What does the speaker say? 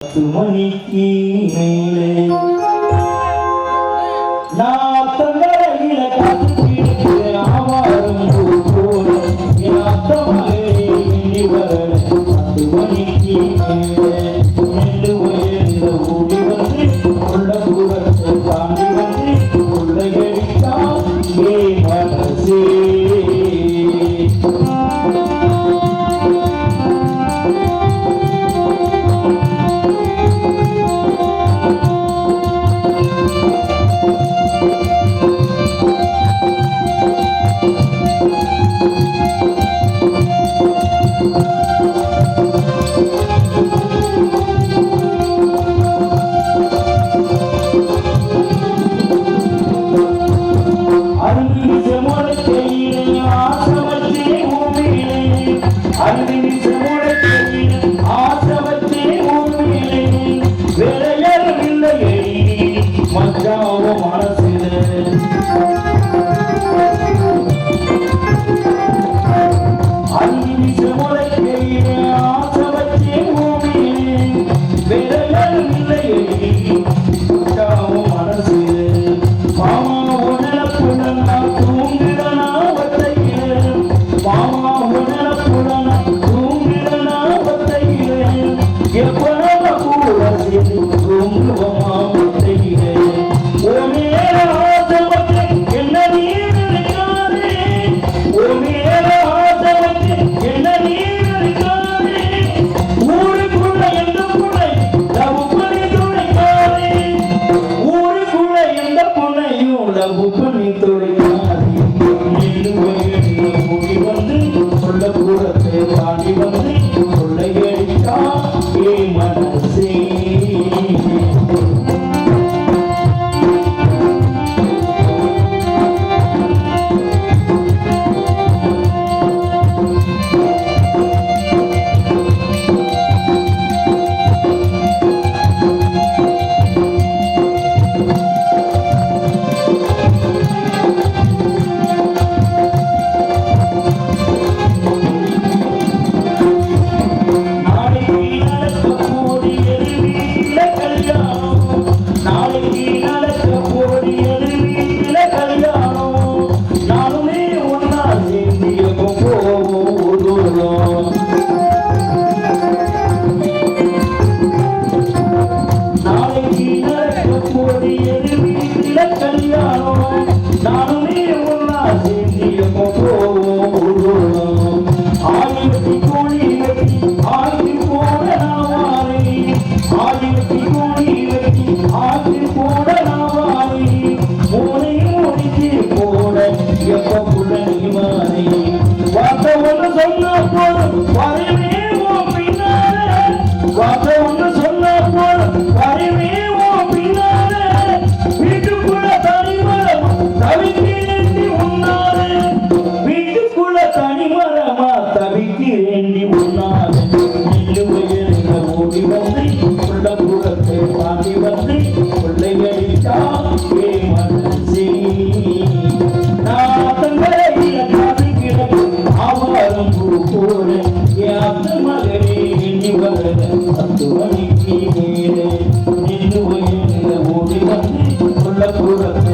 பத்து மணிக்கு மேலே வேண்டி உண்ணாது. நிலுவையில் ஓடி வந்து. உள்ள புறத்தை தாண்டி வந்து. பிள்ளையடித்தா மனசி. ஆவாரம் போல அந்த மகனே எண்ணி வரத பத்து மணிக்கு மேலே. நிலுவையில் ஓடி வந்து. உள்ள புறத்தை